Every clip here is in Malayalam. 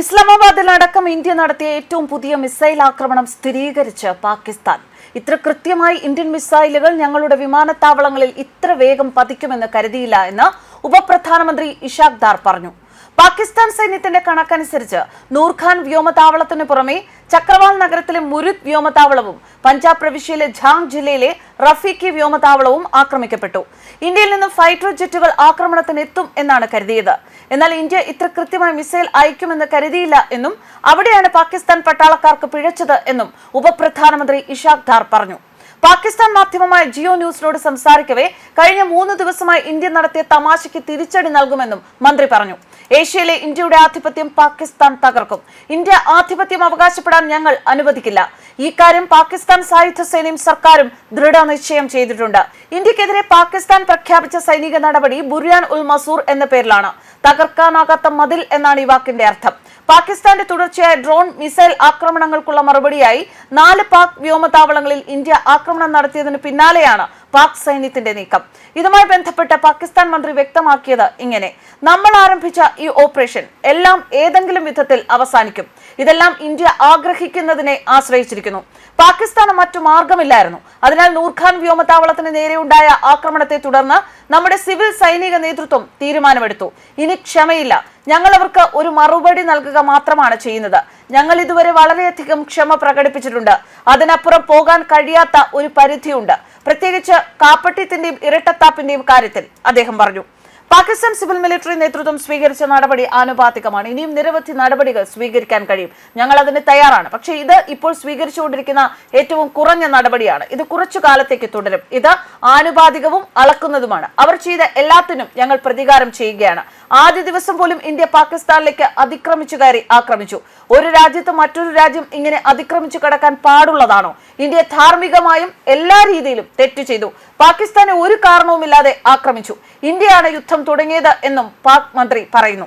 ഇസ്ലാമാബാദിലടക്കം ഇന്ത്യ നടത്തിയ ഏറ്റവും പുതിയ മിസൈൽ ആക്രമണം സ്ഥിരീകരിച്ച് പാകിസ്ഥാൻ. ഇത്ര കൃത്യമായി ഇന്ത്യൻ മിസൈലുകൾ ഞങ്ങളുടെ വിമാനത്താവളങ്ങളിൽ ഇത്ര വേഗം പതിക്കുമെന്ന് കരുതിയില്ല എന്ന് ഉപപ്രധാനമന്ത്രി ഇഷാഖ് ദാർ പറഞ്ഞു. പാകിസ്ഥാൻ സൈന്യത്തിന്റെ കണക്കനുസരിച്ച് നൂർഖാൻ വ്യോമതാവളത്തിന് പുറമെ ചക്രവാൾ നഗരത്തിലെ മുരുത് വ്യോമത്താവളവും പഞ്ചാബ് പ്രവിശ്യയിലെ ഝാങ് ജില്ലയിലെ റഫീഖി വ്യോമത്താവളവും ആക്രമിക്കപ്പെട്ടു. ഇന്ത്യയിൽ നിന്നും ഫൈറ്റർ ജെറ്റുകൾ ആക്രമണത്തിന് എത്തും എന്നാണ് കരുതിയത്. എന്നാൽ ഇന്ത്യ ഇത്ര കൃത്യമായി മിസൈൽ അയക്കുമെന്ന് കരുതിയില്ല എന്നും അവിടെയാണ് പാകിസ്ഥാൻ പട്ടാളക്കാർക്ക് പിഴച്ചത് എന്നും ഉപപ്രധാനമന്ത്രി ഇഷാഖ് ധാർ പറഞ്ഞു. പാകിസ്ഥാൻ മാധ്യമമായ ജിയോ ന്യൂസിനോട് സംസാരിക്കവേ കഴിഞ്ഞ മൂന്ന് ദിവസമായി ഇന്ത്യ നടത്തിയ തമാശയ്ക്ക് തിരിച്ചടി നൽകുമെന്നും മന്ത്രി പറഞ്ഞു. ഏഷ്യയിലെ ഇന്ത്യയുടെ ആധിപത്യം പാകിസ്ഥാൻ തകർക്കും. ഇന്ത്യ ആധിപത്യം അവകാശപ്പെടാൻ ഞങ്ങൾ അനുവദിക്കില്ല. ഈ കാര്യം പാകിസ്ഥാൻ സായുധ സേനയും സർക്കാരും ദൃഢനിശ്ചയം ചെയ്തിട്ടുണ്ട്. ഇന്ത്യക്കെതിരെ പാകിസ്ഥാൻ പ്രഖ്യാപിച്ച സൈനിക നടപടി ബുറിയാൻ ഉൽ മസൂർ എന്ന പേരിലാണ്. തകർക്കാനാകാത്ത മതിൽ എന്നാണ് ഈ വാക്കിന്റെ അർത്ഥം. പാകിസ്ഥാന്റെ തുടർച്ചയായ ഡ്രോൺ മിസൈൽ ആക്രമണങ്ങൾക്കുള്ള മറുപടിയായി നാല് പാക് വ്യോമതാവളങ്ങളിൽ ഇന്ത്യ ആക്രമണം നടത്തിയതിന് പിന്നാലെയാണ് പാക് സൈന്യത്തിന്റെ നീക്കം. ഇതുമായി ബന്ധപ്പെട്ട് പാകിസ്ഥാൻ മന്ത്രി വ്യക്തമാക്കിയത് ഇങ്ങനെ. നമ്മൾ ആരംഭിച്ച ഈ ഓപ്പറേഷൻ എല്ലാം ഏതെങ്കിലും വിധത്തിൽ അവസാനിക്കും. ഇതെല്ലാം ഇന്ത്യ ആഗ്രഹിക്കുന്നതിനെ ആശ്രയിച്ചിരിക്കുന്നു. പാകിസ്ഥാന് മറ്റു മാർഗമില്ലായിരുന്നു അതിനാൽ നൂർഖാൻ വ്യോമത്താവളത്തിന് നേരെയുണ്ടായ ആക്രമണത്തെ തുടർന്ന് നമ്മുടെ സിവിൽ സൈനിക നേതൃത്വം തീരുമാനമെടുത്തു. ഇനി ക്ഷമയില്ല. ഞങ്ങൾ അവർക്ക് ഒരു മറുപടി നൽകുക മാത്രമാണ് ചെയ്യുന്നത്. ഞങ്ങൾ ഇതുവരെ വളരെയധികം ക്ഷമ പ്രകടിപ്പിച്ചിട്ടുണ്ട്. അതിനപ്പുറം പോകാൻ കഴിയാത്ത ഒരു പരിധിയുണ്ട്. പ്രത്യേകിച്ച് കാപ്പട്യത്തിന്റെയും ഇരട്ടത്താപ്പിന്റെയും കാര്യത്തിൽ അദ്ദേഹം പറഞ്ഞു. പാകിസ്ഥാൻ സിവിൽ മിലിറ്ററി നേതൃത്വം സ്വീകരിച്ച നടപടി ആനുപാതികമാണ്. ഇനിയും നിരവധി നടപടികൾ സ്വീകരിക്കാൻ കഴിയും. ഞങ്ങൾ അതിന് തയ്യാറാണ്. പക്ഷേ ഇത് ഇപ്പോൾ സ്വീകരിച്ചുകൊണ്ടിരിക്കുന്ന ഏറ്റവും കുറഞ്ഞ നടപടിയാണ്. ഇത് കുറച്ചു കാലത്തേക്ക് തുടരും. ഇത് ആനുപാതികവും അളക്കുന്നതുമാണ്. അവർ ചെയ്ത എല്ലാത്തിനും ഞങ്ങൾ പ്രതികാരം ചെയ്യുകയാണ്. ആദ്യ ദിവസം പോലും ഇന്ത്യ പാകിസ്ഥാനിലേക്ക് അതിക്രമിച്ചു കയറി ആക്രമിച്ചു. ഒരു രാജ്യത്ത് മറ്റൊരു രാജ്യം ഇങ്ങനെ അതിക്രമിച്ചു കടക്കാൻ പാടുള്ളതാണോ? ഇന്ത്യ ധാർമ്മികമായും എല്ലാ രീതിയിലും തെറ്റ് ചെയ്തു. പാകിസ്ഥാനെ ഒരു കാരണവുമില്ലാതെ ആക്രമിച്ചു. ഇന്ത്യയാണ് യുദ്ധം തുടങ്ങിയത് എന്നും പാക് മന്ത്രി പറയുന്നു.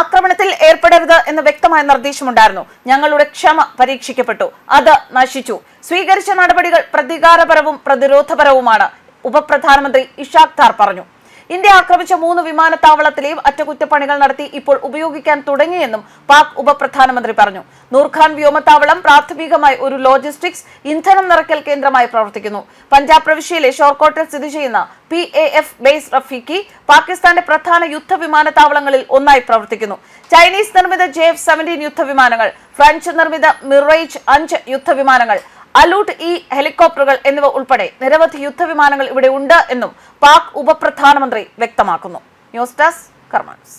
ആക്രമണത്തിൽ ഏർപ്പെടരുത് എന്ന് വ്യക്തമായ നിർദ്ദേശമുണ്ടായിരുന്നു. ഞങ്ങളുടെ ക്ഷമ പരീക്ഷിക്കപ്പെട്ടു. അത് നശിച്ചു. സ്വീകരിച്ച നടപടികൾ പ്രതികാരപരവും പ്രതിരോധപരവുമാണ് ഉപപ്രധാനമന്ത്രി ഇഷാഖ് താർ പറഞ്ഞു. ഇന്ത്യ ആക്രമിച്ച മൂന്ന് വിമാനത്താവളത്തിലെയും അറ്റകുറ്റപ്പണികൾ നടത്തി ഇപ്പോൾ ഉപയോഗിക്കാൻ തുടങ്ങിയെന്നും പാക് ഉപപ്രധാനമന്ത്രി പറഞ്ഞു. നൂർഖാൻ വ്യോമത്താവളം പ്രാഥമികമായി ഒരു ലോജിസ്റ്റിക്സ് ഇന്ധനം നിറയ്ക്കൽ കേന്ദ്രമായി പ്രവർത്തിക്കുന്നു. പഞ്ചാബ് പ്രവിശ്യയിലെ ഷോർക്കോട്ടിൽ സ്ഥിതി ചെയ്യുന്ന P A F base Rafiqui പാകിസ്ഥാന്റെ പ്രധാന യുദ്ധ വിമാനത്താവളങ്ങളിൽ ഒന്നായി പ്രവർത്തിക്കുന്നു. ചൈനീസ് നിർമ്മിത ജെ എഫ് സെവന്റീൻ യുദ്ധവിമാനങ്ങൾ ഫ്രഞ്ച് നിർമ്മിത മിറേജ് അഞ്ച് യുദ്ധവിമാനങ്ങൾ അലൂട്ട് ഇ ഹെലികോപ്റ്ററുകൾ എന്നിവ ഉൾപ്പെടെ നിരവധി യുദ്ധവിമാനങ്ങൾ ഇവിടെ ഉണ്ട് എന്നും പാക് ഉപപ്രധാനമന്ത്രി വ്യക്തമാക്കുന്നു. News desk കർമാൻസ്